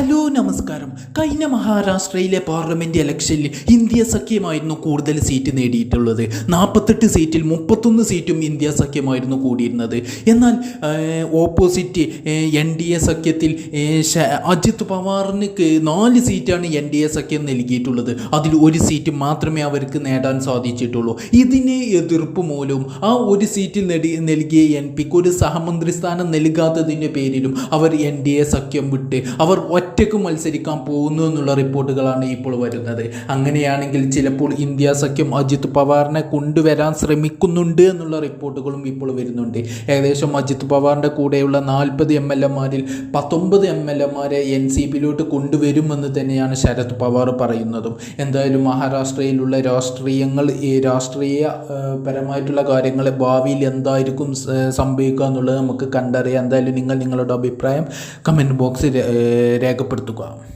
Hello നമസ്കാരം. കഴിഞ്ഞ മഹാരാഷ്ട്രയിലെ പാർലമെന്റ് ഇലക്ഷനിൽ ഇന്ത്യ സഖ്യമായിരുന്നു കൂടുതൽ സീറ്റ് നേടിയിട്ടുള്ളത്. നാൽപ്പത്തെട്ട് സീറ്റിൽ മുപ്പത്തൊന്ന് സീറ്റും ഇന്ത്യ സഖ്യമായിരുന്നു കൂടിയിരുന്നത്. എന്നാൽ ഓപ്പോസിറ്റ് എൻ ഡി എ സഖ്യത്തിൽ അജിത് പവാറിന് നാല് സീറ്റാണ് എൻ ഡി എ സഖ്യം നൽകിയിട്ടുള്ളത്. അതിൽ ഒരു സീറ്റ് മാത്രമേ അവർക്ക് നേടാൻ സാധിച്ചിട്ടുള്ളൂ. ഇതിനെ എതിർപ്പ് മൂലവും ആ ഒരു സീറ്റിൽ നേടി നൽകിയ എൻ പിക്ക് ഒരു സഹമന്ത്രി സ്ഥാനം നൽകാത്തതിന്റെ പേരിലും അവർ എൻ ഡി എ സഖ്യം വിട്ട് അവർ ഒറ്റയ്ക്ക് മത്സരിക്കാൻ പോകുന്നു എന്നുള്ള റിപ്പോർട്ടുകളാണ് ഇപ്പോൾ വരുന്നത്. അങ്ങനെയാണെങ്കിൽ ചിലപ്പോൾ ഇന്ത്യ സഖ്യം അജിത് പവാറിനെ കൊണ്ടുവരാൻ ശ്രമിക്കുന്നുണ്ട് എന്നുള്ള റിപ്പോർട്ടുകളും ഇപ്പോൾ വരുന്നുണ്ട്. ഏകദേശം അജിത് പവാറിന്റെ കൂടെയുള്ള നാൽപ്പത് എം എൽ എമാരിൽ പത്തൊമ്പത് എം എൽ എമാരെ എൻ സി പിയിലോട്ട് കൊണ്ടുവരുമെന്ന് തന്നെയാണ് ശരത് പവാർ പറയുന്നതും. എന്തായാലും മഹാരാഷ്ട്രയിലുള്ള രാഷ്ട്രീയങ്ങൾ ഈ രാഷ്ട്രീയ പരമായിട്ടുള്ള കാര്യങ്ങൾ ഭാവിയിൽ എന്തായിരിക്കും സംഭവിക്കുക എന്നുള്ളത് നമുക്ക് കണ്ടറിയാം. എന്തായാലും നിങ്ങൾ നിങ്ങളുടെ അഭിപ്രായം കമന്റ് ബോക്സിൽ por tu.